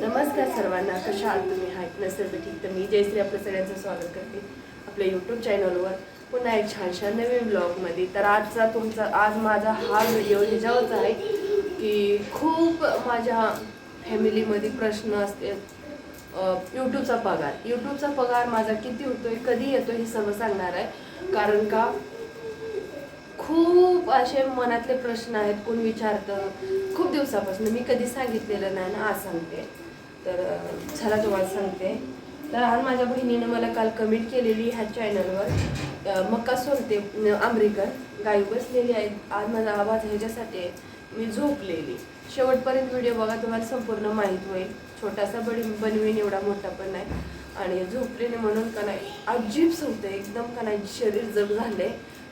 नमस्कार सर्वांना कशा आहात तुम्ही? हात नसेल तर ठीक तर मी जयश्री आपल्या सगळ्यांचं स्वागत करते आपल्या यूट्यूब चॅनलवर पुन्हा एक छानशा नवीन ब्लॉगमध्ये तर आजचा तुमचा आज माझा हा व्हिडिओ ह्याच्यावरच आहे की खूप माझ्या फॅमिलीमध्ये प्रश्न असते. यूट्यूबचा पगार. यूट्यूबचा पगार माझा किती होतोय कधी येतो हे सर्व सांगणार आहे. कारण का खूप असे मनातले प्रश्न आहेत कोण विचारतं? खूप दिवसापासून मी कधी सांगितलेलं नाही ना आज सांगते. तर झाला तुम्हाला सांगते. तर आज माझ्या बहिणीने मला काल कमेंट केलेली ह्या चॅनलवर मक्का सोडते आंबरीकर गाई बसलेली आहे आज माझा आवाज ह्याच्यासाठी आहे मी झोपलेली. शेवटपर्यंत व्हिडिओ बघा तुम्हाला संपूर्ण माहीत होईल. छोटासा बडी बनवीन एवढा मोठा पण नाही. आणि झोपलेली म्हणून का नाही अजीब होतं एकदम का नाही शरीर जग झालं आहे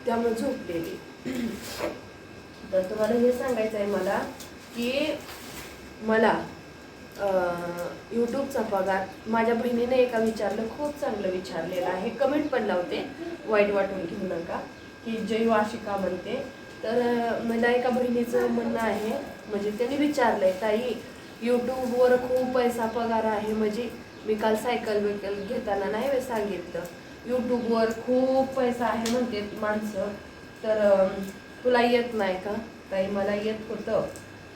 त्यामुळे झोपलेली. तर तुम्हाला हे सांगायचं आहे मला की मला यूट्यूबचा पगार माझ्या बहिणीने एका विचारलं खूप चांगलं विचारलेलं आहे. कमेंट पण लावते. वाईट वाटून घेऊ नका. की जय म्हणते. तर मला एका बहिणीचं म्हणणं आहे. म्हणजे त्यांनी आहे ताई यूट्यूबवर खूप पैसा पगार आहे. म्हणजे मी काल सायकल विकल घेताना नाही सांगितलं? यूट्यूबवर खूप पैसा आहे म्हणते माणसं. तर तुला येत नाही का? ताई मला येत होतं.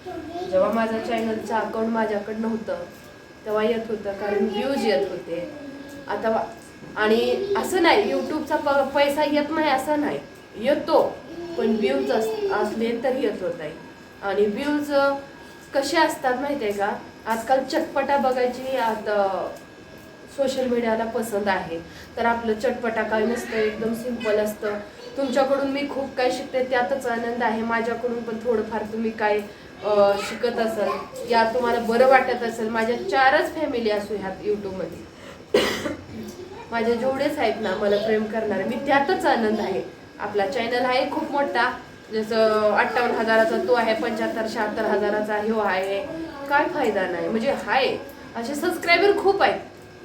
जेव्हा माझा चॅनलचं अकाउंट माझ्याकडं नव्हतं तेव्हा येत होतं कारण व्ह्यूज येत होते. आता आणि असं नाही यूट्यूबचा प पैसा येत नाही असं नाही. येतो पण व्ह्यूज अस असले तर येत होत. आहे आणि व्ह्यूज कसे असतात माहिती आहे का? आजकाल चटपटा बघायची आता सोशल मीडियाला पसंत आहे. तर आपलं चटपटा काय नसतं एकदम सिंपल असतं. तुमच्याकडून मी खूप काय शिकते त्यातच आनंद आहे. माझ्याकडून पण थोडंफार तुम्ही काय शिकत असाल या तुम्हाला बरं वाटत असेल माझ्या चारच फॅमिली असू ह्यात यूट्यूबमध्ये माझे जेवढेच आहेत ना मला प्रेम करणारे. मी त्यातच आनंद आहे. आपला चॅनल आहे खूप मोठा. जसं अठ्ठावन्न हजाराचा तो आहे पंच्याहत्तर शहात्तर हजाराचा ह्यो आहे. काय फायदा नाही. म्हणजे आहे असे सबस्क्रायबर खूप आहेत.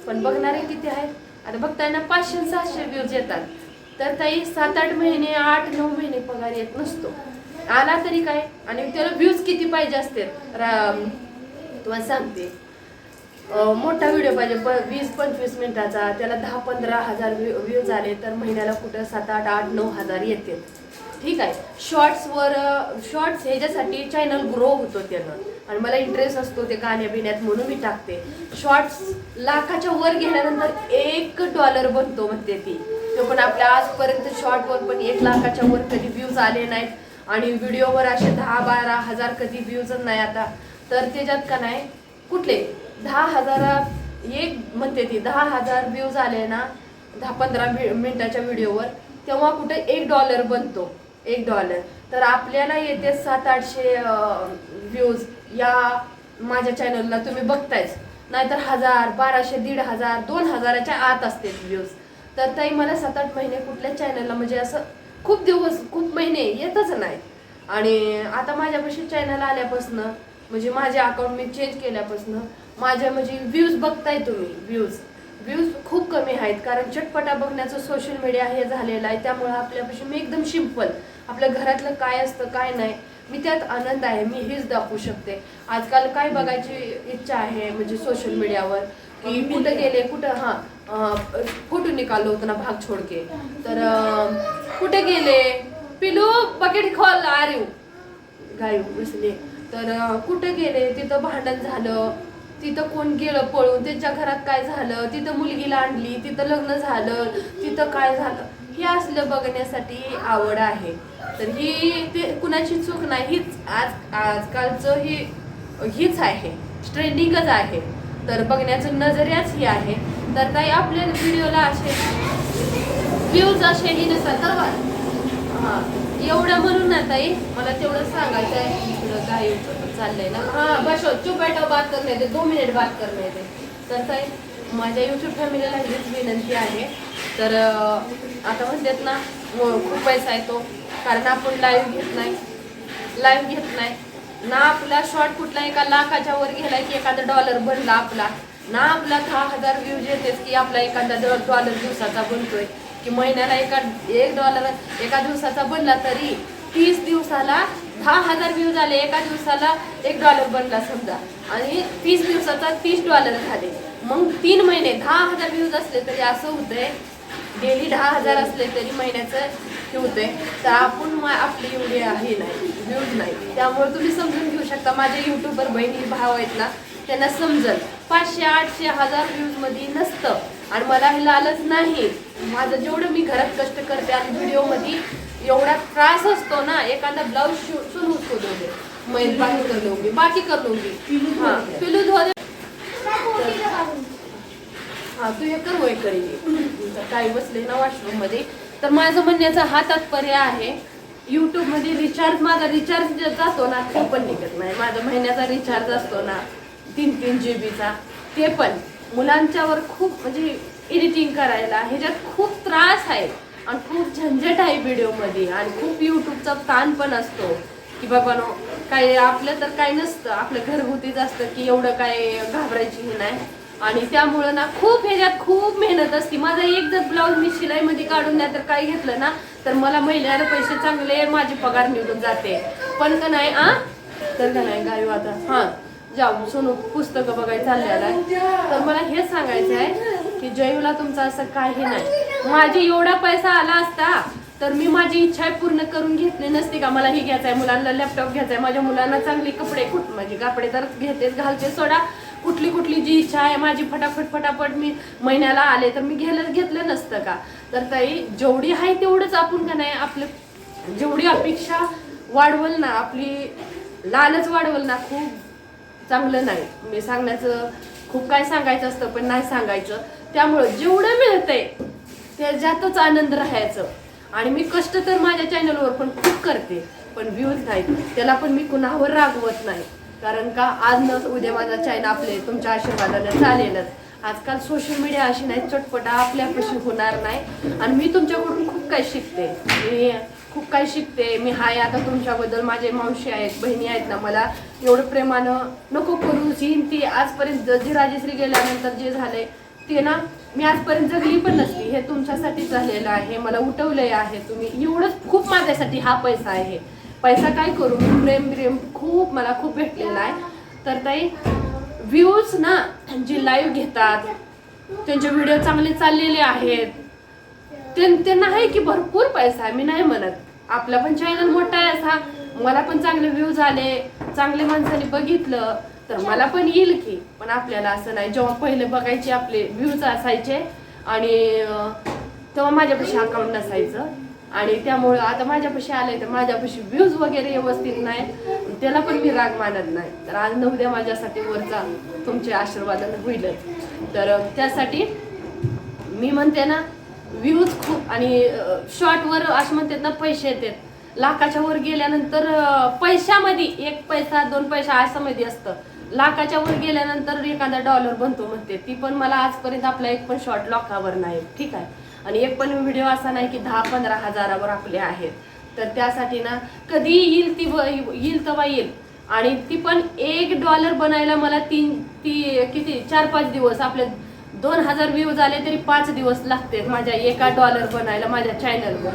पण बघणारे किती आहेत? आता बघताना पाचशे सहाशे व्ह्यूज येतात. तर ताई सात आठ महिने आठ नऊ महिने पगार येत नसतो. आला तरी काय? आणि त्याला व्ह्यूज किती पाहिजे असते रा- तुम्हाला सांगते. मोठा व्हिडिओ पाहिजे. प- वीस पंचवीस मिनिटाचा. त्याला दहा पंधरा हजार व्ह्यूज आले तर महिन्याला कुठं सात आठ आठ नऊ हजार येतील. ठीक आहे? शॉर्ट्सवर शॉर्ट्स ह्याच्यासाठी चॅनल ग्रो होतो त्यानं. आणि मला इंटरेस्ट असतो ते गाण्या बिण्यात म्हणून मी टाकते. शॉर्ट्स लाखाच्या वर गेल्यानंतर एक डॉलर बनतो म्हणते ती. तो पण आपल्या आजपर्यंत शॉर्टवर पण एक लाखाच्या वर कधी व्ह्यूज आले नाहीत. आणि व्हिडिओवर असे दहा बारा हजार कधी व्ह्यूज नाही आता. तर त्याच्यात का नाही कुठले? दहा हजारा एक म्हणते ती दहा हजार व्ह्यूज आले ना दहा पंधरा मिनिटाच्या व्हिडिओवर तेव्हा कुठे एक डॉलर बनतो. एक डॉलर तर आपल्याला येते सात आठशे व्ह्यूज या माझ्या चॅनलला तुम्ही बघतायच. नाहीतर हजार बाराशे दीड हजार दोन हजाराच्या आत असते व्ह्यूज तर ताई मला सात आठ महिने कुठल्या चॅनलला म्हणजे असं खूप दिवस खूप महिने येतच नाही आणि आता माझ्यापाशी चॅनल आल्यापासून म्हणजे माझे अकाउंट मी चेंज केल्यापासून माझ्या म्हणजे व्ह्यूज बघताय तुम्ही व्ह्यूज व्ह्यूज खूप कमी आहेत कारण चटपटा बघण्याचं सोशल मीडिया हे झालेलं आहे त्यामुळे आपल्यापाशी मी एकदम सिंपल आपल्या घरातलं काय असतं काय नाही मी त्यात आनंद आहे मी हेच दाखवू शकते. आजकाल काय बघायची इच्छा आहे म्हणजे सोशल मीडियावर की कुठं गेले कुठं हां फोटो निकालो होतो ना भाग छोडके? तर कुठे गेले? पिलू बकेट खोल आरे गाय बसले. तर कुठे गेले? तिथं भांडण झालं. तिथं कोण गेलं पळून? त्यांच्या घरात काय झालं? तिथं मुलगीला आणली तिथं लग्न झालं तिथं काय झालं? हे असलं बघण्यासाठी आवड आहे. तर ही ते कुणाची चूक नाही हीच आज आजकालचं ही हीच आहे. ट्रेंडिंगच आहे. तर बघण्याचं नजरियाच ही आहे. तर ताई आपल्या व्हिडिओला असे व्ह्यूज असे ही नसा तर हा एवढं म्हणून ना ताई मला तेवढं सांगायचं आहे. इकडं काय चाललंय ना. हा बस चुप बैठो बात करणे येते दोन मिनिट बात करणे येते तर ताई माझ्या युट्यूब फॅमिलीला हीच विनंती आहे. तर आता म्हणतात ना खूप पैसा येतो. कारण आपण लाईव्ह घेत नाही. लाईव्ह घेत नाही. ना आपला शॉर्ट कुठला एका लाखाच्या वर गेलाय की एखादा डॉलर बनला आपला. ना आपला दहा हजार व्ह्यूज येतेच की आपला एखादा डॉलर दिवसाचा बनतोय. की महिन्याला एका एक डॉलर एका दिवसाचा बनला तरी तीस दिवसाला दहा हजार व्ह्यूज झाले एका दिवसाला एक डॉलर बनला समजा. आणि तीस दिवसाचा तीस डॉलर झाले. मग तीन महिने दहा हजार व्ह्यूज असले तरी असं होतंय. डेली दहा हजार असले तरी महिन्याचं हे होतंय. तर आपण मग आपली एवढी आहे नाही व्ह्यूज नाही. त्यामुळे तुम्ही समजून घेऊ शकता. माझ्या युट्यूबर बहिणी भाव आहेत ना त्यांना समजल. पाचशे आठशे हजार व्ह्यूजमध्ये नसतं. आणि मला हे लालच नाही. माझं जेवढं मी घरात कष्ट करते आणि व्हिडिओमध्ये एवढा त्रास असतो ना एखादा ब्लाउज सुन उसको दोगे मैं बाकी कर लूंगी बाकी कर लूंगी हाँ पिलू धो दे हा तू हे कर वय करेल काही बसले ना वॉशरूममध्ये तर माझं म्हणण्याचा हा तात्पर्य आहे युट्यूबमध्ये रिचार्ज माझा रिचार्ज जे जातो ना तो पण निघत नाही. माझा महिन्याचा रिचार्ज असतो ना तीन तीन जी बीचा ते पण. मुलांच्यावर खूप म्हणजे एडिटिंग करायला ह्याच्यात खूप त्रास आहे. आणि खूप झंझट आहे व्हिडिओमध्ये. आणि खूप यूट्यूबचा ताण पण असतो की बाबा नो काय आपलं तर काय नसतं. आपलं घरगुतीच असतं की एवढं काय घाबरायची हे नाही. आणि त्यामुळं ना खूप ह्याच्यात खूप मेहनत असते. माझा एक जर ब्लाऊज मी शिलाईमध्ये काढून नाही तर काय घेतलं ना तर मला महिन्याला पैसे चांगले माझे पगार निघून जाते. पण का नाही आ? तर का नाही गायू आता. हां. जाऊ सोनू पुस्तकं बघायला चाललेलं आहे. तर मला हे सांगायचं आहे की जयूला तुमचं असं काही नाही. माझी एवढा पैसा आला असता तर मी माझी इच्छा पूर्ण करून घेतली नसती का? मला हे घ्यायचं आहे मुलांना लॅपटॉप घ्यायचा आहे माझ्या मुलांना चांगली कपडे कुठ माझे कपडे तर घेतेच घालते सोडा. कुठली कुठली जी इच्छा आहे माझी फटाफट फटाफट मी महिन्याला आले तर मी घ्यायला घेतलं नसतं का? तर ताई जेवढी आहे तेवढंच आपण का नाही आपलं जेवढी अपेक्षा वाढवल ना आपली लालच वाढवल ना खूप चांगलं नाही. मी सांगण्याचं खूप काय सांगायचं असतं पण नाही सांगायचं. त्यामुळं जेवढं मिळतंय त्याच्यातच आनंद राहायचं. आणि मी कष्ट तर माझ्या चॅनलवर पण खूप करते पण व्ह्यूज नाही. त्याला पण मी कुणावर रागवत नाही. कारण का आज न उद्या माझा चॅनल आपले तुमच्या आशीर्वादाने चालेलच. आजकाल सोशल मीडिया अशी नाही चटपटा आपल्यापाशी होणार नाही. आणि मी तुमच्याकडून खूप काही शिकते. मी खूप काही शिकते. मी हाय आता तुमच्याबद्दल. माझे मावशी आहेत बहिणी आहेत ना मला एवढं प्रेमानं नको करू. जीन ती आजपर्यंत जी राजेश्री गेल्यानंतर जे झाले ते ना मी आजपर्यंत जगली पण नसती. हे तुमच्यासाठी झालेलं आहे. मला उठवलंय आहे तुम्ही. एवढंच खूप माझ्यासाठी हा पैसा आहे. पैसा काय करू? प्रेम प्रेम खूप मला खूप भेटलेला आहे. तर ताई व्ह्यूज ना जे लाईव्ह घेतात त्यांचे व्हिडिओ चांगले चाललेले आहेत. त्यांना आहे की भरपूर पैसा आहे मी नाही म्हणत. आपला पण चॅनल मोठा आहे असा. मला पण चांगले व्ह्यूज आले चांगले माणसाने बघितलं तर मला पण येईल की. पण आपल्याला असं नाही. जेव्हा पहिले बघायचे आपले व्ह्यूज असायचे आणि तेव्हा माझ्यापाशी अकाउंट नसायचं. आणि त्यामुळं आता माझ्यापाशी आलंय तर माझ्यापाशी व्ह्यूज वगैरे व्यवस्थित नाही. त्याला पण मी राग मानत नाही. तर आज न माझ्यासाठी वरचा तुमच्या आशीर्वादानं होईलच तर त्यासाठी मी म्हणते ना व्ह्यूज खूप आणि शॉर्टवर असे म्हणतात ना पैसे येतात. लाखाच्या वर गेल्यानंतर पैशामध्ये एक पैसा दोन पैसा असं मध्ये असतं. लाखाच्या वर गेल्यानंतर एखादा डॉलर बनतो म्हणते. ती पण मला आजपर्यंत आपला एक पण शॉर्ट लाखावर नाही. ठीक आहे? आणि एक पण व्हिडिओ असा नाही की दहा पंधरा हजारावर आपले आहेत. तर त्यासाठी ना कधी येईल ती येईल तेव्हा येईल. आणि ती पण एक डॉलर बनायला मला तीन ती किती चार पाच दिवस आपले दोन हजार व्ह्यू झाले तरी पाच दिवस लागते माझ्या एका डॉलर बनायला माझ्या चॅनलवर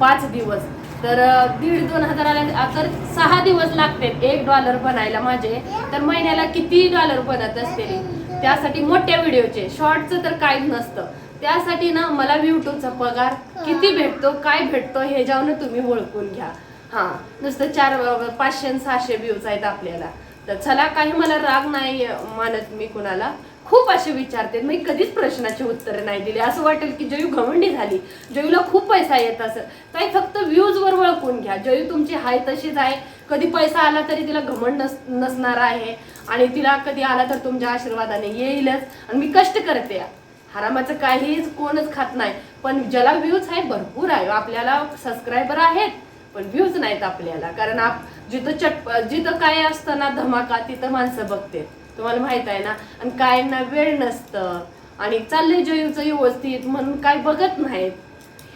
पाच दिवस. तर दीड दोन हजार आल्या तर सहा दिवस लागते एक डॉलर बनायला माझे. तर महिन्याला किती डॉलर बनत असतील? त्यासाठी मोठ्या व्हिडिओचे शॉर्टचं तर काहीच नसतं. त्यासाठी ना मला युट्यूबचा पगार किती भेटतो काय भेटतो हे जाऊन तुम्ही ओळखून घ्या. हा नुसतं चार पाचशे सहाशे व्ह्यूज आहेत आपल्याला. तर चला काही मला राग नाही मानत मी कुणाला. खूप असे विचारते. मी कधीच प्रश्नाचे उत्तर नाही दिले. असं वाटेल की जयू घमंडी झाली. जयूला खूप पैसा येत असं ताई फक्त व्ह्यूजवर ओळखून घ्या. जयू तुमची हाय तशीच आहे. कधी पैसा आला तरी तिला घमंड नस नसणार आहे. आणि तिला कधी आला तर तुमच्या आशीर्वादाने येईलच. आणि मी कष्ट करते. हरामाचं काहीच कोणच खात नाही. पण ज्याला व्ह्यूज आहे भरपूर आहे. आपल्याला सबस्क्रायबर आहेत. पण व्ह्यूज नाहीत आपल्याला. कारण आप जिथं चट जिथं काय असतं ना धमाका तिथं माणसं बघते. तुम्हाला माहीत आहे ना? आणि काय वेळ नसतं. आणि चाललंय जयूचं व्यवस्थित म्हणून काय बघत नाहीत.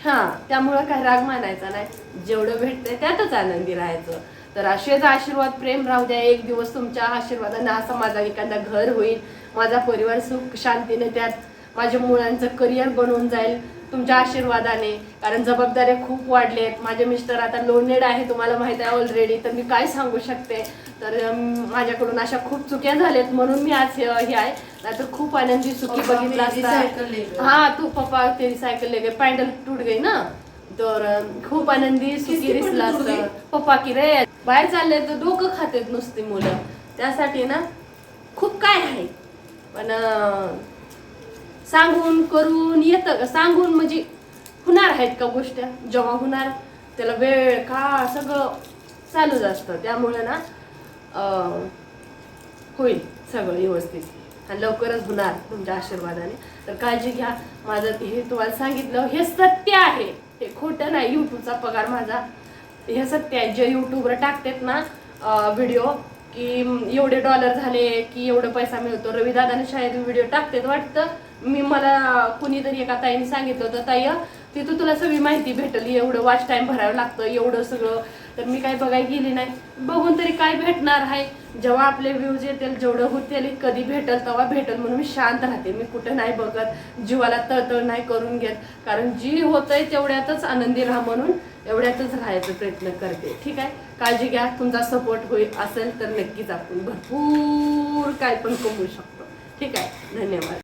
हां त्यामुळं काय राग मानायचा नाही. जेवढं भेटतंय त्यातच आनंदी राहायचं. तर असेच आशीर्वाद प्रेम राहू द्या. एक दिवस तुमच्या आशीर्वादाने असं माझा एखादा घर होईल. माझा परिवार सुख शांतीने त्यात माझ्या मुलांचं करिअर बनवून जाईल. तुमच्या आशीर्वादाने. कारण जबाबदाऱ्या खूप वाढल्या आहेत. माझे मिस्टर आता लोनेड आहे तुम्हाला माहीत आहे ऑलरेडी तर मी काय सांगू शकते? तर माझ्याकडून अशा खूप चुक्या झाल्यात म्हणून मी आज हे आहे. नाहीतर खूप आनंदी सुखी पप्पा बघितला असता. हाँ तू पप्पा तेरी सायकल ले गए पैंडल टूट गई ना? तर खूप आनंदी सुखी दिसला असतं. पप्पा की रे बाहेर चालले तर डोकं खातेत नुसती मुलं. त्यासाठी ना खूप काय आहे. पण सांगून करून येतं सांगून म्हणजे होणार आहेत का गोष्ट्या जेव्हा होणार त्याला वेळ का सगळं चालूच असतं. त्यामुळे ना होईल सगळं व्यवस्थित. आणि लवकरच होणार तुमच्या आशीर्वादाने. तर काळजी घ्या. माझं हे तुम्हाला सांगितलं हे सत्य आहे. हे खोटं नाही. यूट्यूबचा पगार माझा. हे सत्य आहे. जे यूट्यूबवर टाकतात ना व्हिडिओ की एवढे डॉलर झाले की एवढं पैसा मिळतो. रवी दादाने शाळेत व्हिडिओ टाकतात वाटतं. मी मला कुणीतरी एका ताईने सांगितलं होतं ताई तिथं तुला सगळी माहिती भेटली एवढं वॉच टाईम भरावं लागतं एवढं सगळं. तर मी काय बघायला गेली नाही. बघून तरी काय भेटणार आहे? जेव्हा आपले व्ह्यूज येतील जेवढं होतील कधी भेटल तेव्हा भेटल म्हणून मी शांत राहते. मी कुठं नाही बघत जीवाला तळतळ नाही करून घेत. कारण जी होतंय तेवढ्यातच आनंदी राहा म्हणून एवढ्यातच राहायचा प्रयत्न करते. ठीक आहे? काळजी घ्या. तुमचा सपोर्ट होईल असेल तर नक्कीच आपण भरपूर काय पण कमवू शकतो. ठीक आहे? धन्यवाद.